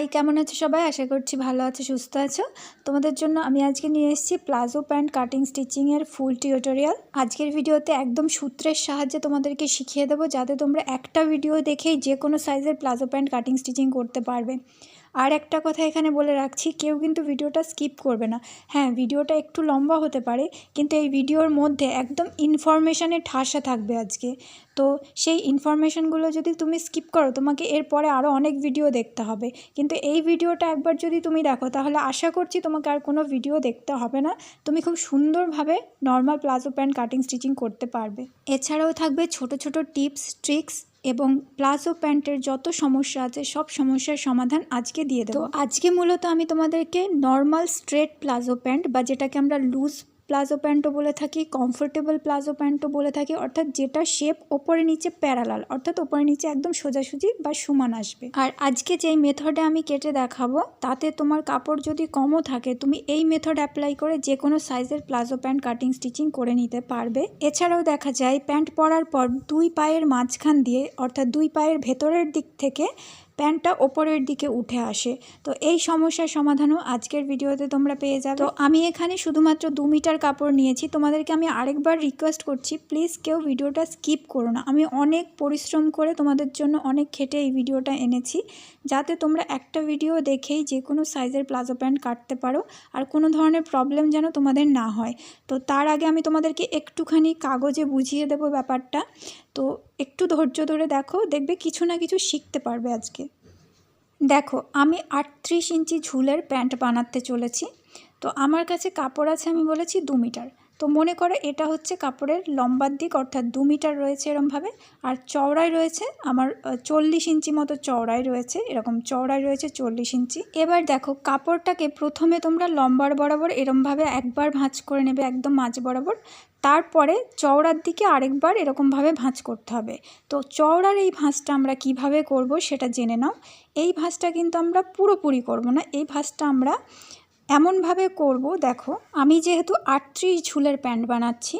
High, কেমন আছো সবাই? আশা করছি ভালো আছো, সুস্থ আছো। তোমাদের জন্য আমি আজকে নিয়ে এসেছি প্লাজো প্যান্ট কাটিং স্টিচিংয়ের ফুল টিউটোরিয়াল। আজকের ভিডিওতে একদম সূত্রের সাহায্যে তোমাদেরকে শিখিয়ে দেবো, যাতে তোমরা একটা ভিডিও দেখেই যে কোনো সাইজের প্লাজো প্যান্ট কাটিং স্টিচিং করতে পারবে। আর একটা কথা এখানে বলে রাখছি, কেউ কিন্তু ভিডিওটা স্কিপ করবে না। হ্যাঁ ভিডিওটা একটু লম্বা হতে পারে, কিন্তু এই ভিডিওর মধ্যে একদম ইনফরমেশানে ঠাসা থাকবে আজকে। তো সেই ইনফরমেশানগুলো যদি তুমি স্কিপ করো, তোমাকে এরপরে আরও অনেক ভিডিও দেখতে হবে। কিন্তু এই ভিডিওটা একবার যদি তুমি দেখো, তাহলে আশা করছি তোমাকে আর কোনো ভিডিও দেখতে হবে না। তুমি খুব সুন্দরভাবে normal palazzo pant cutting stitching করতে পারবে। এছাড়াও থাকবে ছোট ছোট টিপস ট্রিক্স এবং প্লাজো প্যান্টের যত সমস্যা আছে, সব সমস্যার সমাধান আজকে দিয়ে দেবো। আজকে মূলত আমি তোমাদেরকে নর্মাল স্ট্রেট প্লাজো প্যান্ট বা যেটাকে আমরা লুজ প্লাজো প্যান্টও বলে থাকি কমফোর্টেবল প্লাজো প্যান্টও বলে থাকি, অর্থাৎ যেটা শেপ ওপরে নিচে প্যারালাল অর্থাৎ ওপরে নিচে একদম সোজাসুজি বা সমান আসবে। আর আজকে যেই মেথডে আমি কেটে দেখাবো, তাতে তোমার কাপড় যদি কমও থাকে, তুমি এই মেথড অ্যাপ্লাই করে যে কোনো সাইজের প্লাজো প্যান্ট কাটিং স্টিচিং করে নিতে পারবে। এছাড়াও দেখা যায়, প্যান্ট পরার পর দুই পায়ের মাঝখান দিয়ে, অর্থাৎ দুই পায়ের ভেতরের দিক থেকে প্যান্টটা ওপরের দিকে উঠে আসে। তো এই সমস্যার সমাধানও আজকের ভিডিওতে তোমরা পেয়ে যাবে। তো আমি এখানে শুধুমাত্র দু মিটার কাপড় নিয়েছি। তোমাদেরকে আমি আরেকবার রিকোয়েস্ট করছি প্লিজ কেউ ভিডিওটা স্কিপ করো না। আমি অনেক পরিশ্রম করে তোমাদের জন্য অনেক খেটে এই ভিডিওটা এনেছি। যাতে তোমরা একটা ভিডিও দেখেই যে কোনো সাইজের প্লাজো প্যান্ট কাটতে পারো আর কোনো ধরনের প্রবলেম যেন তোমাদের না হয়। তো তার আগে আমি তোমাদেরকে একটুখানি কাগজে বুঝিয়ে দেবো ব্যাপারটা। তো একটু ধৈর্য ধরে দেখো, দেখবে কিছু না কিছু শিখতে পারবে আজকে। দেখো, আমি আটত্রিশ ইঞ্চি ঝুলের প্যান্ট বানাতে চলেছি। তো আমার কাছে কাপড় আছে আমি বলেছি দু মিটার। তো মনে করো এটা হচ্ছে কাপড়ের লম্বার দিক, অর্থাৎ দু মিটার রয়েছে এরমভাবে। আর চওড়ায় রয়েছে আমার চল্লিশ ইঞ্চি মতো চওড়ায় রয়েছে, এরকম চওড়ায় রয়েছে চল্লিশ ইঞ্চি। এবার দেখো, কাপড়টাকে প্রথমে তোমরা লম্বার বরাবর এরমভাবে একবার ভাঁজ করে নেবে, একদম মাঝ বরাবর। তারপরে চওড়ার দিকে আরেকবার এরকমভাবে ভাঁজ করতে হবে। তো চওড়ার এই ভাঁজটা আমরা কীভাবে করব সেটা জেনে নাও। এই ভাঁজটা কিন্তু আমরা পুরোপুরি করব না। এই ভাঁজটা আমরা এমনভাবে করব, দেখো, আমি যেহেতু আটত্রিশ ঝুলের প্যান্ট বানাচ্ছি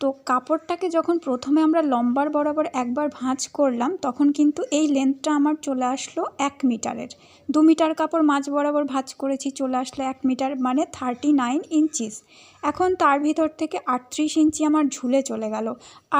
তো কাপড়টাকে যখন প্রথমে আমরা লম্বার বরাবর একবার ভাঁজ করলাম, তখন কিন্তু এই লেন্থটা আমার চলে আসলো এক মিটারের। দু মিটার কাপড় মাঝ বরাবর ভাঁজ করেছি, চলে আসলো এক মিটার মানে থার্টি নাইন ইঞ্চিস এখন তার ভিতর থেকে আটত্রিশ ইঞ্চি আমার ঝুলে চলে গেল।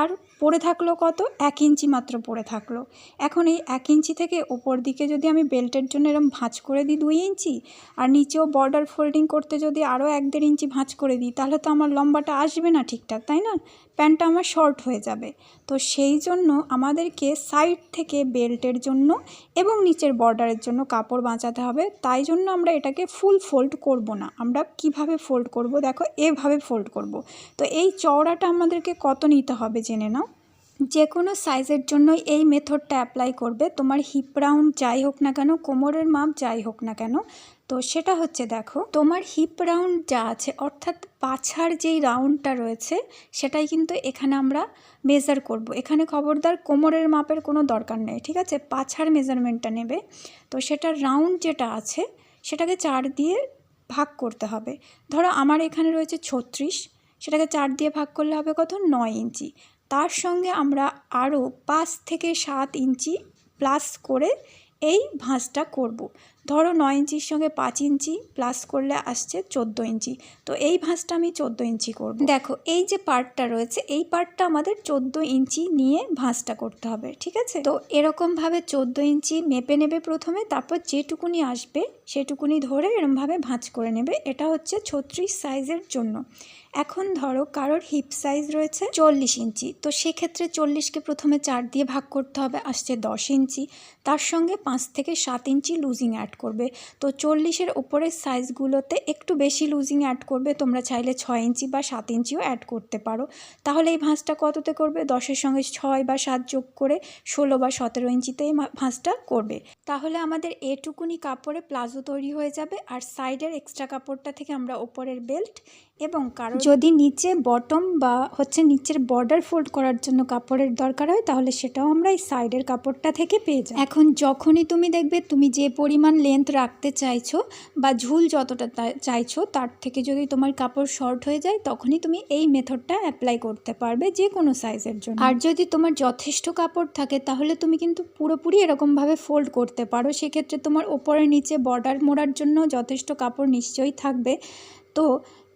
আর পড়ে থাকল কত? এক ইঞ্চি মাত্র পড়ে থাকল। এখন এই এক ইঞ্চি থেকে ওপর দিকে যদি আমি বেল্টের জন্য এরম ভাঁজ করে দিই দুই ইঞ্চি, আর নিচেও বর্ডার ফোল্ডিং করতে যদি আরও এক দেড় ইঞ্চি ভাঁজ করে দিই, তাহলে তো আমার লম্বাটা আসবে না ঠিকঠাক, তাই না? প্যান্টটা আমার শর্ট হয়ে যাবে। তো সেই জন্য আমাদেরকে সাইড থেকে বেল্টের জন্য এবং নিচের বর্ডারের জন্য কাপড় বাঁচাতে হবে। তাই জন্য আমরা এটাকে ফুল ফোল্ড করব না। আমরা কীভাবে ফোল্ড করব? দেখো, এভাবে ফোল্ড করব। তো এই চওড়াটা আমাদেরকে কত নিতে হবে জেনে নাও। যে কোনো সাইজের জন্যই এই মেথডটা অ্যাপ্লাই করবে। তোমার হিপ রাউন্ড যাই হোক না কেন, কোমরের মাপ যাই হোক না কেন, তো সেটা হচ্ছে দেখো, তোমার হিপ রাউন্ড যা আছে, অর্থাৎ পাছার যেই রাউন্ডটা রয়েছে, সেটাই কিন্তু এখানে আমরা মেজার করব। এখানে খবরদার কোমরের মাপের কোনো দরকার নেই, ঠিক আছে? পাছার মেজারমেন্টটা নেবে। তো সেটা রাউন্ড যেটা আছে, সেটাকে চার দিয়ে ভাগ করতে হবে। ধরো আমার এখানে রয়েছে ছত্রিশ, সেটাকে চার দিয়ে ভাগ করলে হবে কত? নয় ইঞ্চি। তার সঙ্গে আমরা আরও পাঁচ থেকে সাত ইঞ্চি প্লাস করে এই ভাঁজটা করব। ধরো নয় ইঞ্চির সঙ্গে পাঁচ ইঞ্চি প্লাস করলে আসছে চোদ্দ ইঞ্চি তো এই ভাঁজটা আমি চোদ্দ ইঞ্চি করব। দেখো, এই যে পার্টটা রয়েছে, এই পার্টটা আমাদের চোদ্দ ইঞ্চি নিয়ে ভাঁজটা করতে হবে, ঠিক আছে তো এরকমভাবে চোদ্দ ইঞ্চি মেপে নেবে প্রথমে, তারপর যেটুকুনি আসবে সেটুকুনি ধরে এরমভাবে ভাঁজ করে নেবে এটা হচ্ছে ছত্রিশ সাইজের জন্য এখন ধরো কারোর হিপ সাইজ রয়েছে চল্লিশ ইঞ্চি, তো সেক্ষেত্রে চল্লিশকে প্রথমে চার দিয়ে ভাগ করতে হবে, আসছে দশ ইঞ্চি। তার সঙ্গে পাঁচ থেকে সাত ইঞ্চি লুজিং অ্যাড করবে। তো চল্লিশের ওপরের সাইজগুলোতে একটু বেশি লুজিং অ্যাড করবে, তোমরা চাইলে ছয় ইঞ্চি বা সাত ইঞ্চিও অ্যাড করতে পারো। তাহলে এই ভাঁজটা কততে করবে? দশের সঙ্গে ছয় বা সাত যোগ করে ষোলো বা সতেরো ইঞ্চিতে এই ভাঁজটা করবে। তাহলে আমাদের এটুকুনি কাপড়ে প্লাজো তৈরি হয়ে যাবে, আর সাইডের এক্সট্রা কাপড়টা থেকে আমরা ওপরের বেল্ট এবং কারও যদি নিচে বটম বা হচ্ছে নিচের বর্ডার ফোল্ড করার জন্য কাপড়ের দরকার হয়, তাহলে সেটাও আমরা এই সাইডের কাপড়টা থেকে পেয়ে যাই এখন যখনই তুমি দেখবে তুমি যে পরিমাণ লেন্থ রাখতে চাইছো বা ঝুল যতটা চাইছো, তার থেকে যদি তোমার কাপড় শর্ট হয়ে যায়, তখনই তুমি এই মেথডটা অ্যাপ্লাই করতে পারবে যে কোনো সাইজের জন্য। আর যদি তোমার যথেষ্ট কাপড় থাকে, তাহলে তুমি কিন্তু পুরোপুরি এরকমভাবে ফোল্ড করতে পারো। সেক্ষেত্রে তোমার ওপরে নিচে বর্ডার মোড়ার জন্য যথেষ্ট কাপড় নিশ্চয়ই থাকবে। তো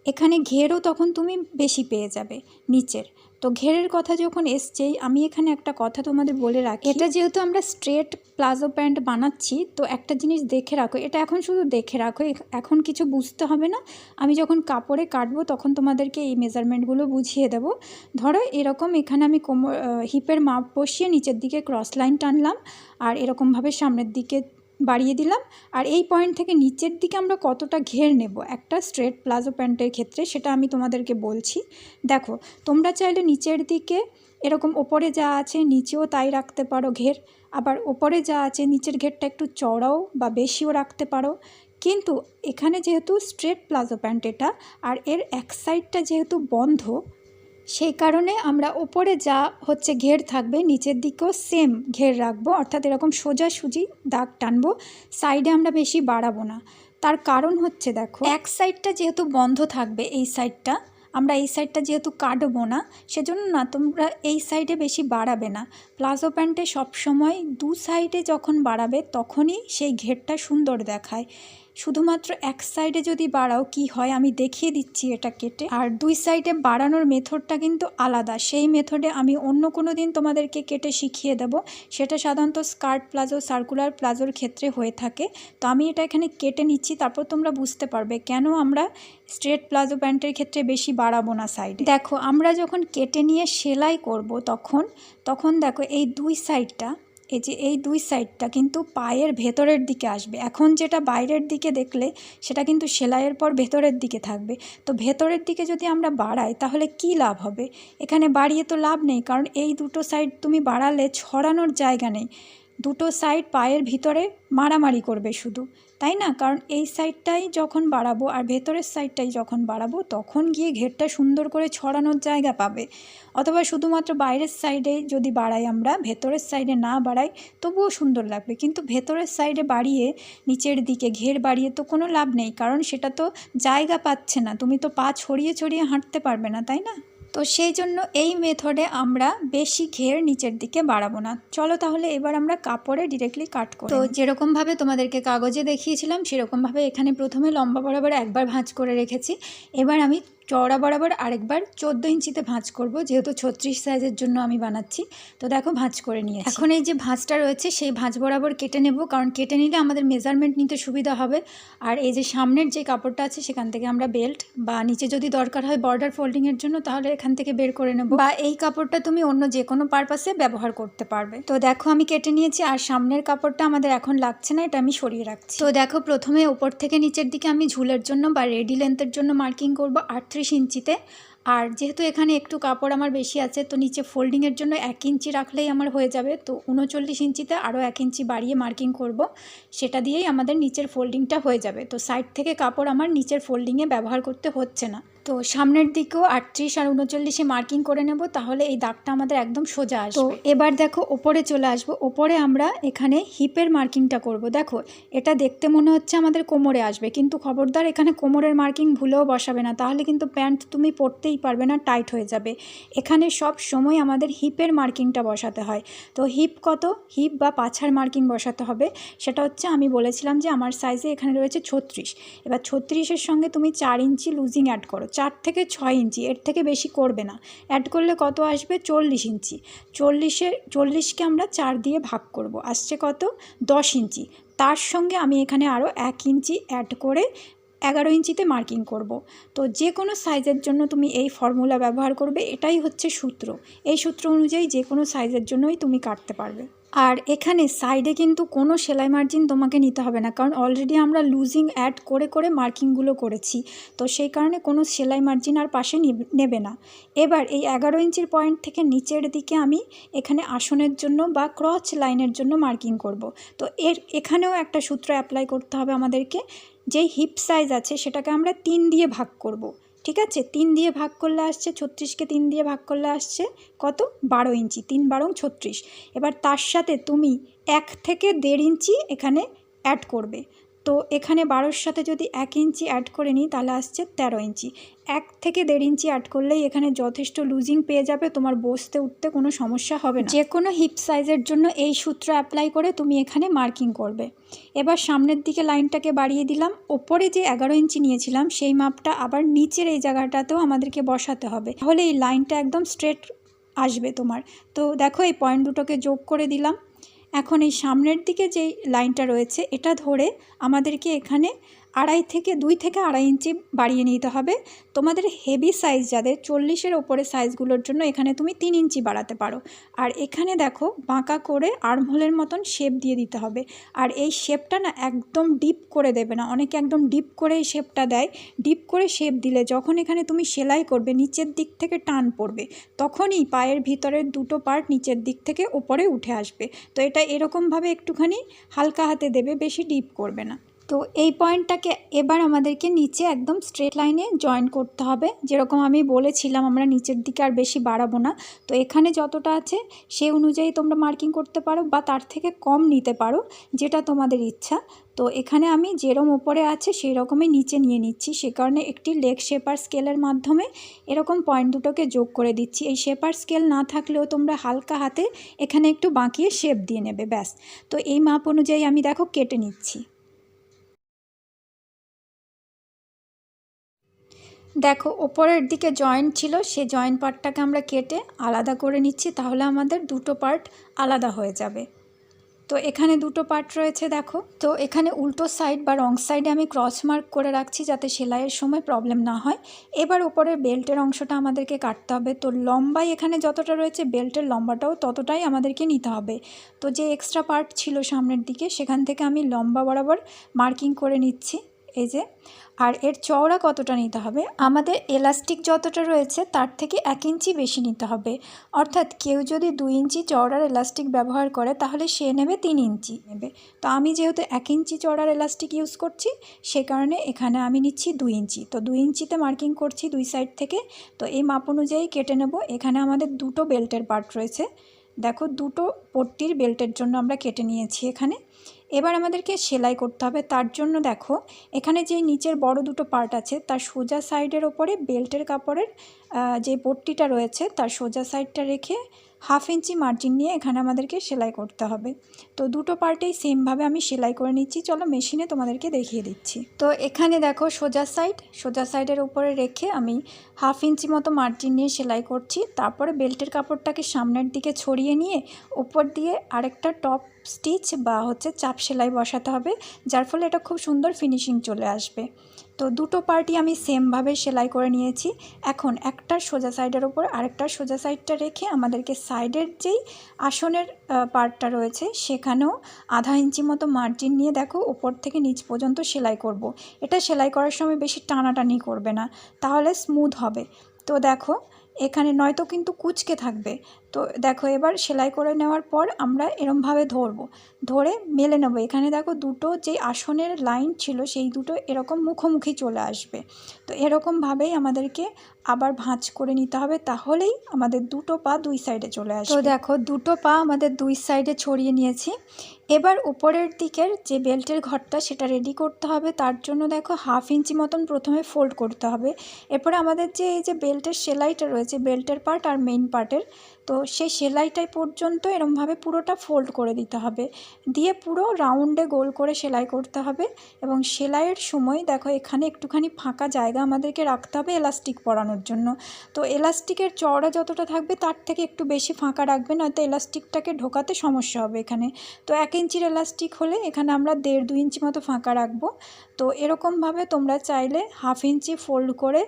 এখানে ঘেরও তখন তুমি বেশি পেয়ে যাবে, নিচের। তো ঘেরের কথা যখন এসছেই আমি এখানে একটা কথা তোমাদের বলে রাখি। এটা যেহেতু আমরা স্ট্রেট প্লাজো প্যান্ট বানাচ্ছি, তো একটা জিনিস দেখে রাখো। এটা এখন শুধু দেখে রাখো এখন কিছু বুঝতে হবে না। আমি যখন কাপড়ে কাটবো, তখন তোমাদেরকে এই মেজারমেন্টগুলো বুঝিয়ে দেবো। ধরো এরকম এখানে আমি কোমর হিপের মাপ বসিয়ে নিচের দিকে ক্রস লাইন টানলাম, আর এরকমভাবে সামনের দিকে বাড়িয়ে দিলাম। আর এই পয়েন্ট থেকে নিচের দিকে আমরা কতটা ঘের নেব? একটা স্ট্রেট প্লাজো প্যান্টের ক্ষেত্রে সেটা আমি তোমাদেরকে বলছি। দেখো, তোমরা চাইলে নিচের দিকে এরকম ওপরে যা আছে নিচেও তাই রাখতে পারো ঘের। আবার ওপরে যা আছে নিচের ঘেরটা একটু চড়াও বা বেশিও রাখতে পারো। কিন্তু এখানে যেহেতু স্ট্রেট প্লাজো প্যান্ট এটা, আর এর এক সাইডটা যেহেতু বন্ধ সেই কারণে আমরা ওপরে যা হচ্ছে ঘের থাকবে, নিচের দিকেও সেম ঘের রাখব। অর্থাৎ এরকম সোজাসুজি দাগ টানবো সাইডে আমরা বেশি বাড়াবো না। তার কারণ হচ্ছে দেখো, এক সাইডটা যেহেতু বন্ধ থাকবে এই সাইডটা আমরা এই সাইডটা যেহেতু কাটবো না, সেজন্য না তোমরা এই সাইডে বেশি বাড়াবে না। প্লাজো প্যান্টে সবসময় দু সাইডে যখন বাড়াবে, তখনই সেই ঘেরটা সুন্দর দেখায়। শুধুমাত্র এক সাইডে যদি বাড়াও, কি হয়? আমি দেখিয়ে দিচ্ছি এটা কেটে। আর দুই সাইডে বাড়ানোর মেথডটা কিন্তু আলাদা। সেই মেথডে আমি অন্য কোনো দিন তোমাদেরকে কেটে শিখিয়ে দেব। সেটা সাধারণত স্কার্ট প্লাজো, সার্কুলার প্লাজোর ক্ষেত্রে হয়ে থাকে। তো আমি এটা এখানে কেটে নিচ্ছি, তারপর তোমরা বুঝতে পারবে কেন আমরা স্ট্রেট প্লাজো প্যান্টের ক্ষেত্রে বেশি বাড়াবো না সাইডে দেখো, আমরা যখন কেটে নিয়ে সেলাই করব তখন তখন দেখো এই দুই সাইডটা এই যে এই দুই সাইডটা কিন্তু পায়ের ভেতরের দিকে আসবে। এখন যেটা বাইরের দিকে দেখলে সেটা কিন্তু সেলাইয়ের পর ভেতরের দিকে থাকবে। তো ভেতরের দিকে যদি আমরা বাড়াই তাহলে কি লাভ হবে? এখানে বাড়িয়ে তো লাভ নেই, কারণ এই দুটো সাইড তুমি বাড়ালে ছড়ানোর জায়গা নেই। দুটো সাইড পায়ের ভিতরে মারামারি করবে শুধু, তাই না? কারণ এই সাইডটাই যখন বাড়াবো আর ভেতরের সাইডটাই যখন বাড়াবো, তখন গিয়ে ঘেরটা সুন্দর করে ছড়ানোর জায়গা পাবে। অথবা শুধুমাত্র বাইরের সাইডে যদি বাড়াই আমরা, ভেতরের সাইডে না বাড়াই, তবুও সুন্দর লাগবে। কিন্তু ভেতরের সাইডে বাড়িয়ে নিচের দিকে ঘের বাড়িয়ে তো কোনো লাভ নেই, কারণ সেটা তো জায়গা পাচ্ছে না। তুমি তো পা ছড়িয়ে ছড়িয়ে হাঁটতে পারবে না, তাই না? তো সেই জন্য এই মেথডে আমরা বেশি ঘের নিচের দিকে বাড়াবো না। চলো তাহলে এবার আমরা কাপড়ে ডিরেক্টলি কাট করি তো যেরকমভাবে তোমাদেরকে কাগজে দেখিয়েছিলাম সেরকমভাবে এখানে প্রথমে লম্বা বরাবর একবার ভাঁজ করে রেখেছি। এবার আমি চওড়া বরাবর আরেকবার চোদ্দ ইঞ্চিতে ভাঁজ করব, যেহেতু ছত্রিশ সাইজের জন্য আমি বানাচ্ছি। তো দেখো, ভাঁজ করে নিয়ে এখন এই যে ভাঁজটা রয়েছে, সেই ভাঁজ বরাবর কেটে নেব, কারণ কেটে নিলে আমাদের মেজারমেন্ট নিতে সুবিধা হবে। আর এই যে সামনের যে কাপড়টা আছে, সেখান থেকে আমরা বেল্ট বা নিচে যদি দরকার হয় বর্ডার ফোল্ডিংয়ের জন্য, তাহলে এখান থেকে বের করে নেব। বা এই কাপড়টা তুমি অন্য যে কোনো পারপাসে ব্যবহার করতে পারবে। তো দেখো, আমি কেটে নিয়েছি, আর সামনের কাপড়টা আমাদের এখন লাগছে না, এটা আমি সরিয়ে রাখছি। তো দেখো, প্রথমে ওপর থেকে নিচের দিকে আমি ঝুলের জন্য বা রেডি লেন্থের জন্য মার্কিং করব করব আটত্রিশ ইঞ্চিতে। আর যেহেতু এখানে একটু কাপড় আমার বেশি আছে, তো নিচে ফোল্ডিংয়ের জন্য এক ইঞ্চি রাখলেই আমার হয়ে যাবে। তো উনচল্লিশ ইঞ্চিতে আরও এক ইঞ্চি বাড়িয়ে মার্কিং করব। সেটা দিয়েই আমাদের নিচের ফোল্ডিংটা হয়ে যাবে। তো সাইড থেকে কাপড় আমার নিচের ফোল্ডিংয়ে ব্যবহার করতে হচ্ছে না। তো সামনের দিকেও আটত্রিশ আর উনচল্লিশে মার্কিং করে নেব তাহলে এই দাগটা আমাদের একদম সোজা আসবে। তো এবার দেখো ওপরে চলে আসব। ওপরে আমরা এখানে হিপের মার্কিংটা করব। দেখো এটা দেখতে মনে হচ্ছে আমাদের কোমরে আসবে কিন্তু খবরদার এখানে কোমরের মার্কিং ভুলেও বসাবে না। তাহলে কিন্তু প্যান্ট তুমি পরতেই পারবে না টাইট হয়ে যাবে। এখানে সব সময় আমাদের হিপের মার্কিংটা বসাতে হয়। তো হিপ কত? হিপ বা পাছার মার্কিং বসাতে হবে। সেটা হচ্ছে আমি বলেছিলাম যে আমার সাইজে এখানে রয়েছে ছত্রিশ। এবার ছত্রিশের সঙ্গে তুমি চার ইঞ্চি লুজিং অ্যাড করো। চার থেকে ছয় ইঞ্চি, এর থেকে বেশি করবে না। অ্যাড করলে কত আসবে? চল্লিশ ইঞ্চি। চল্লিশে, চল্লিশকে আমরা চার দিয়ে ভাগ করব। আসছে কত? দশ ইঞ্চি। তার সঙ্গে আমি এখানে আরও এক ইঞ্চি অ্যাড করে এগারো ইঞ্চিতে মার্কিং করব। তো যে কোনো সাইজের জন্য তুমি এই ফর্মুলা ব্যবহার করবে। এটাই হচ্ছে সূত্র। এই সূত্র অনুযায়ী যে কোনো সাইজের জন্যই তুমি কাটতে পারবে। আর এখানে সাইডে কিন্তু কোনো সেলাই মার্জিন তোমাকে নিতে হবে না, কারণ অলরেডি আমরা লুজিং অ্যাড করে করে মার্কিংগুলো করেছি, তো সেই কারণে কোনো সেলাই মার্জিন আর পাশে নিব- না এবার এই এগারো ইঞ্চির পয়েন্ট থেকে নিচের দিকে আমি এখানে আসনের জন্য বা ক্রচ লাইনের জন্য মার্কিং করব তো এর, এখানেও একটা সূত্র অ্যাপ্লাই করতে হবে আমাদেরকে যেই হিপ সাইজ আছে সেটাকে আমরা তিন দিয়ে ভাগ করব। ঠিক আছে? তিন দিয়ে ভাগ করলে আসছে ছত্রিশকে তিন দিয়ে ভাগ করলে আসছে কত? বারো ইঞ্চি। তিন বারো ছত্রিশ। এবার তার সাথে তুমি এক থেকে দেড় ইঞ্চি এখানে অ্যাড করবে। তো এখানে বারোর সাথে যদি এক ইঞ্চি অ্যাড করে নিই, তাহলে আসছে তেরো ইঞ্চি। এক থেকে দেড় ইঞ্চি অ্যাড করলেই এখানে যথেষ্ট লুজিং পেয়ে যাবে, তোমার বসতে, উঠতে কোনো সমস্যা হবে না। যে কোনো হিপ সাইজের জন্য এই সূত্র অ্যাপ্লাই করে তুমি এখানে মার্কিং করবে। এবার সামনের দিকে লাইনটাকে বাড়িয়ে দিলাম। ওপরে যে এগারো ইঞ্চি নিয়েছিলাম, সেই মাপটা আবার নিচের এই জায়গাটাতেও আমাদেরকে বসাতে হবে। তাহলে এই লাইনটা একদম স্ট্রেট আসবে তোমার। তো দেখো এই পয়েন্ট দুটোকে যোগ করে দিলাম। এখন এই সামনের দিকে যে লাইনটা রয়েছে এটা ধরে আমাদেরকে এখানে আড়াই থেকে দুই থেকে আড়াই ইঞ্চি বাড়িয়ে নিতে হবে। তোমাদের হেভি সাইজ যাদের চল্লিশের ওপরে সাইজগুলোর জন্য এখানে তুমি তিন ইঞ্চি বাড়াতে পারো। আর এখানে দেখো বাঁকা করে আর্মহোলের মতন শেপ দিয়ে দিতে হবে। আর এই শেপটা না একদম ডিপ করে দেবে না। অনেকে একদম ডিপ করে এই শেপটা দেয়। ডিপ করে শেপ দিলে যখন এখানে তুমি সেলাই করবে, নিচের দিক থেকে টান পড়বে, তখনই পায়ের ভিতরের দুটো পার্ট নিচের দিক থেকে ওপরে উঠে আসবে। তো এটা এরকমভাবে একটুখানি হালকা হাতে দেবে, বেশি ডিপ করবে না। তো এই পয়েন্টটাকে এবার আমাদেরকে নিচে একদম স্ট্রেট লাইনে জয়েন করতে হবে। যেরকম আমি বলেছিলাম, আমরা নিচের দিকে আর বেশি বাড়াবো না। তো এখানে যতটা আছে সেই অনুযায়ী তোমরা মার্কিং করতে পারো বা তার থেকে কম নিতে পারো, যেটা তোমাদের ইচ্ছা। তো এখানে আমি যেরম ওপরে আছে সেই রকমই নিচে নিয়ে নিচ্ছি। সে কারণে একটি লেগ শেপার স্কেলের মাধ্যমে এরকম পয়েন্ট দুটোকে যোগ করে দিচ্ছি। এই শেপার স্কেল না থাকলেও তোমরা হালকা হাতে এখানে একটু বাঁকিয়ে শেপ দিয়ে নেবে, ব্যাস। তো এই মাপ অনুযায়ী আমি দেখো কেটে নিচ্ছি। দেখো, ওপরের দিকে জয়েন্ট ছিল সে জয়েন্ট পার্টটাকে আমরা কেটে আলাদা করে নিচ্ছি, তাহলে আমাদের দুটো পার্ট আলাদা হয়ে যাবে। তো এখানে দুটো পার্ট রয়েছে, দেখো। তো এখানে উল্টো সাইড বা রং সাইডে আমি ক্রস মার্ক করে রাখছি, যাতে সেলাইয়ের সময় প্রবলেম না হয়। এবার ওপরের বেল্টের অংশটা আমাদেরকে কাটতে হবে। তো লম্বাই এখানে যতটা রয়েছে বেল্টের লম্বাটাও ততটাই আমাদেরকে নিতে হবে। তো যে এক্সট্রা পার্ট ছিল সামনের দিকে, সেখান থেকে আমি লম্বা বরাবর মার্কিং করে নিচ্ছি। এই যে, আর এর চওড়া কতটা নিতে হবে? আমাদের এলাস্টিক যতটা রয়েছে তার থেকে এক ইঞ্চি বেশি নিতে হবে। অর্থাৎ কেউ যদি দুই ইঞ্চি চওড়ার এলাস্টিক ব্যবহার করে তাহলে সে নেবে তিন ইঞ্চি নেবে। তো আমি যেহেতু এক ইঞ্চি চওড়ার এলাস্টিক ইউজ করছি, সে কারণে এখানে আমি নিচ্ছি দুই ইঞ্চি। তো দুই ইঞ্চিতে মার্কিং করছি দুই সাইড থেকে। তো এই মাপ অনুযায়ী কেটে নেব। এখানে আমাদের দুটো বেল্টের পার্ট রয়েছে। দেখো, দুটো পট্টির বেল্টের জন্য আমরা কেটে নিয়েছি এখানে। এবার আমাদেরকে সেলাই করতে হবে। তার জন্য দেখো, এখানে যে নিচের বড় দুটো পার্ট আছে, তার সোজা সাইডের ওপরে বেল্টের কাপড়ের যে পট্টিটা রয়েছে, তার সোজা সাইডটা রেখে হাফ ইঞ্চি মার্জিন নিয়ে এখানে আমাদেরকে সেলাই করতে হবে। তো দুটো পার্টেই সেমভাবে আমি সেলাই করে নিচ্ছি। চলো মেশিনে তোমাদেরকে দেখিয়ে দিচ্ছি। তো এখানে দেখো সোজা সাইড। সোজা সাইডের উপরে রেখে আমি হাফ ইঞ্চি মতো মার্জিন নিয়ে সেলাই করছি। তারপরে বেল্টের কাপড়টাকে সামনের দিকে ছড়িয়ে নিয়ে উপর দিয়ে আরেকটা টপ স্টিচ বা হচ্ছে চাপ সেলাই বসাতে হবে, যার ফলে এটা খুব সুন্দর ফিনিশিং চলে আসবে। তো দুটো পার্টি আমি সেমভাবে সেলাই করে নিয়েছি এখন একটার সোজা সাইডের ওপর আরেকটা সোজা সাইডটা রেখে আমাদেরকে সাইডের যেই আসনের পার্টটা রয়েছে, সেখানেও আধা ইঞ্চি মতো মার্জিন নিয়ে দেখো উপর থেকে নিচ পর্যন্ত সেলাই করব। এটা সেলাই করার সময় বেশি টানাটানি করবে না, তাহলে স্মুথ হবে তো দেখো, এখানে নয়তো কিন্তু কুচকে থাকবে তো দেখো এবার সেলাই করে নেওয়ার পর আমরা এরমভাবে ধরবো। ধরে মেলে নেব। এখানে দেখো দুটো যে আসনের লাইন ছিল সেই দুটো এরকম মুখোমুখি চলে আসবে। তো এরকমভাবেই আমাদেরকে আবার ভাঁজ করে নিতে হবে তাহলেই আমাদের দুটো পা দুই সাইডে চলে আসবে। তো দেখো দুটো পা আমাদের দুই সাইডে ছড়িয়ে নিয়েছি। এবার উপরের দিকের যে বেল্টের ঘরটা সেটা রেডি করতে হবে। তার জন্য দেখো হাফ ইঞ্চি মতন প্রথমে ফোল্ড করতে হবে। এরপরে আমাদের যে এই যে বেল্টের সেলাইটা রয়েছে বেল্টের পার্ট আর মেইন পার্টের তো সেই সেলাইটাই পর্যন্ত এরমভাবে পুরোটা ফোল্ড করে দিতে হবে। দিয়ে পুরো রাউন্ডে গোল করে সেলাই করতে হবে এবং সেলাইয়ের সময় দেখো এখানে একটুখানি ফাঁকা জায়গা আমাদেরকে রাখতে হবে এলাস্টিক পরানোর জন্য। তো এলাস্টিকের চওড়া যতটা থাকবে তার থেকে একটু বেশি ফাঁকা রাখবে, নয়তো এলাস্টিকটাকে ঢোকাতে সমস্যা হবে এখানে। তো এক ইঞ্চির এলাস্টিক হলে এখানে আমরা দেড় দু ইঞ্চি মতো ফাঁকা রাখব। তো এরকমভাবে তোমরা চাইলে হাফ ইঞ্চি ফোল্ড করে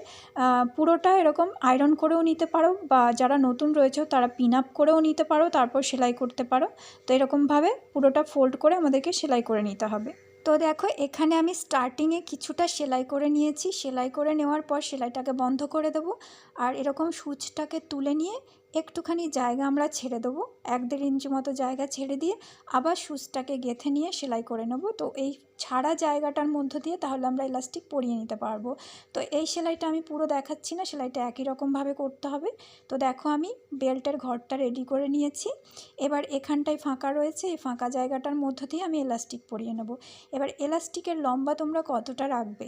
পুরোটা এরকম আয়রন করেও নিতে পারো বা যারা নতুন রয়েছে তারা পিন আপ করেও নিতে পারো, তারপর সেলাই করতে পারো। তো এরকমভাবে পুরোটা ফোল্ড করে আমাদেরকে সেলাই করে নিতে হবে। তো দেখো, এখানে আমি স্টার্টিংয়ে কিছুটা সেলাই করে নিয়েছি। সেলাই করে নেওয়ার পর সেলাইটাকে বন্ধ করে দেবো। আর এরকম সুচটাকে তুলে নিয়ে একটুখানি জায়গা আমরা ছেড়ে দেবো, এক দেড় ইঞ্চি মতো জায়গা ছেড়ে দিয়ে আবার সুচটাকে গেঁথে নিয়ে সেলাই করে নেব। তো এই ছাড়া জায়গাটার মধ্য দিয়ে তাহলে আমরা ইলাস্টিক পরিয়ে নিতে পারব। তো এই সেলাইটা আমি পুরো দেখাচ্ছি না, সেলাইটা একই রকমভাবে করতে হবে। তো দেখো আমি বেল্টের ঘরটা রেডি করে নিয়েছি। এবার এখানটায় ফাঁকা রয়েছে, এই ফাঁকা জায়গাটার মধ্য দিয়ে আমি এলাস্টিক পরিয়ে নেব। এবার এলাস্টিকের লম্বা তোমরা কতটা রাখবে?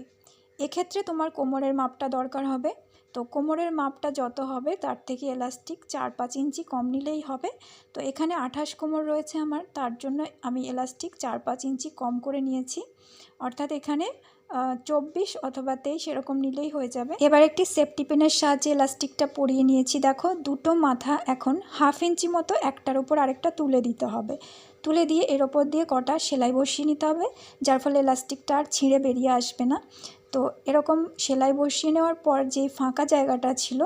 এক্ষেত্রে তোমার কোমরের মাপটা দরকার হবে। তো কোমরের মাপটা যত হবে, তার থেকে এলাস্টিক চার পাঁচ ইঞ্চি কম নিলেই হবে। তো এখানে আঠাশ কোমর রয়েছে আমার, তার জন্য আমি এলাস্টিক চার পাঁচ ইঞ্চি কম করে নিয়েছি। অর্থাৎ এখানে চব্বিশ অথবা তেইশ এরকম নিলেই হয়ে যাবে। এবার একটি সেফটি পেনের সাহায্যে এলাস্টিকটা পরিয়ে নিয়েছি। দেখো, দুটো মাথা এখন হাফ ইঞ্চি মতো, একটার উপর আরেকটা তুলে দিতে হবে। তুলে দিয়ে এর ওপর দিয়ে কটা সেলাই বসিয়ে নিতে হবে, যার ফলে এলাস্টিকটা আর ছিঁড়ে বেরিয়ে আসবে না। তো এরকম সেলাই বসিয়ে নেওয়ার পর যে ফাঁকা জায়গাটা ছিল,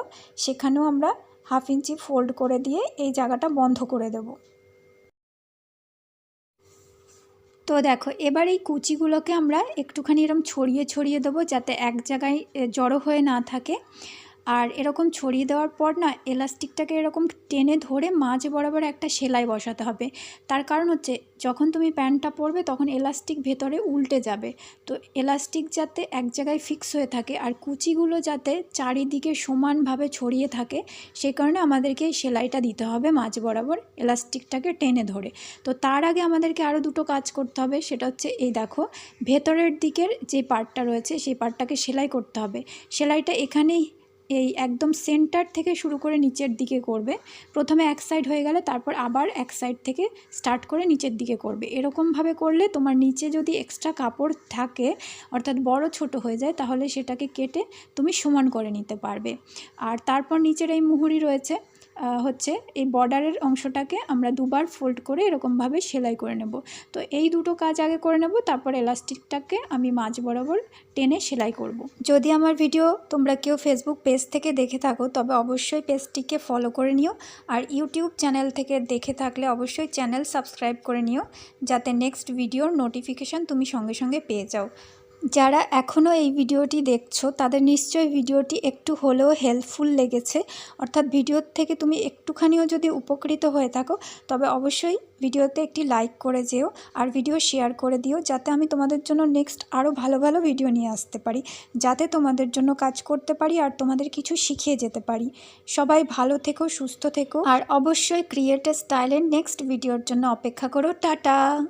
সেখানেও আমরা হাফ ইঞ্চি ফোল্ড করে দিয়ে এই জায়গাটা বন্ধ করে দেব। তো দেখো, এবার এই কুচিগুলোকে আমরা একটুখানি এরকম ছড়িয়ে ছড়িয়ে দেবো যাতে এক জায়গায় জড়ো হয়ে না থাকে। আর এরকম ছড়িয়ে দেওয়ার পর না এলাস্টিকটাকে এরকম টেনে ধরে মাঝ বরাবর একটা সেলাই বসাতে হবে। তার কারণ হচ্ছে যখন তুমি প্যান্টটা পরবে তখন এলাস্টিক ভেতরে উল্টে যাবে। তো এলাস্টিক যাতে এক জায়গায় ফিক্স হয়ে থাকে আর কুচিগুলো যাতে চারিদিকে সমানভাবে ছড়িয়ে থাকে সেই কারণে আমাদেরকে সেলাইটা দিতে হবে মাঝ বরাবর এলাস্টিকটাকে টেনে ধরে। তো তার আগে আমাদেরকে আরও দুটো কাজ করতে হবে সেটা হচ্ছে এই দেখো ভেতরের দিকের যে পার্টটা রয়েছে সেই পার্টটাকে সেলাই করতে হবে। সেলাইটা এখানেই এই একদম সেন্টার থেকে শুরু করে নিচের দিকে করবে। প্রথমে এক সাইড হয়ে গেলে তারপর আবার এক সাইড থেকে স্টার্ট করে নিচের দিকে করবে। এরকমভাবে করলে তোমার নিচে যদি এক্সট্রা কাপড় থাকে, অর্থাৎ বড় ছোট হয়ে যায়, তাহলে সেটাকে কেটে তুমি সমান করে নিতে পারবে। আর তারপর নিচের এই মুহুরি রয়েছে হচ্ছে এই বর্ডারের অংশটাকে আমরা দুবার ফোল্ড করে এরকমভাবে সেলাই করে নেব। তো এই দুটো কাজ আগে করে নেব, তারপর এলাস্টিকটাকে আমি মাঝ বরাবর টেনে সেলাই করব। যদি আমার ভিডিও তোমরা কেউ ফেসবুক পেজ থেকে দেখে থাকো, তবে অবশ্যই পেজটিকে ফলো করে নিও। আর ইউটিউব চ্যানেল থেকে দেখে থাকলে অবশ্যই চ্যানেল সাবস্ক্রাইব করে নিও, যাতে নেক্সট ভিডিওর নোটিফিকেশান তুমি সঙ্গে সঙ্গে পেয়ে যাও। যারা এখনও এই ভিডিওটি দেখছ, তাদের নিশ্চয়ই ভিডিওটি একটু হলেও হেল্পফুল লেগেছে। অর্থাৎ ভিডিওর থেকে তুমি একটুখানিও যদি উপকৃত হয়ে থাকো, তবে অবশ্যই ভিডিওতে একটি লাইক করে যেও আর ভিডিও শেয়ার করে দিও, যাতে আমি তোমাদের জন্য নেক্সট আরও ভালো ভালো ভিডিও নিয়ে আসতে পারি, যাতে তোমাদের জন্য কাজ করতে পারি আর তোমাদের কিছু শিখিয়ে যেতে পারি। সবাই ভালো থেকো, সুস্থ থেকো আর অবশ্যই ক্রিয়েটার স্টাইলের নেক্সট ভিডিওর জন্য অপেক্ষা করো। টাটা!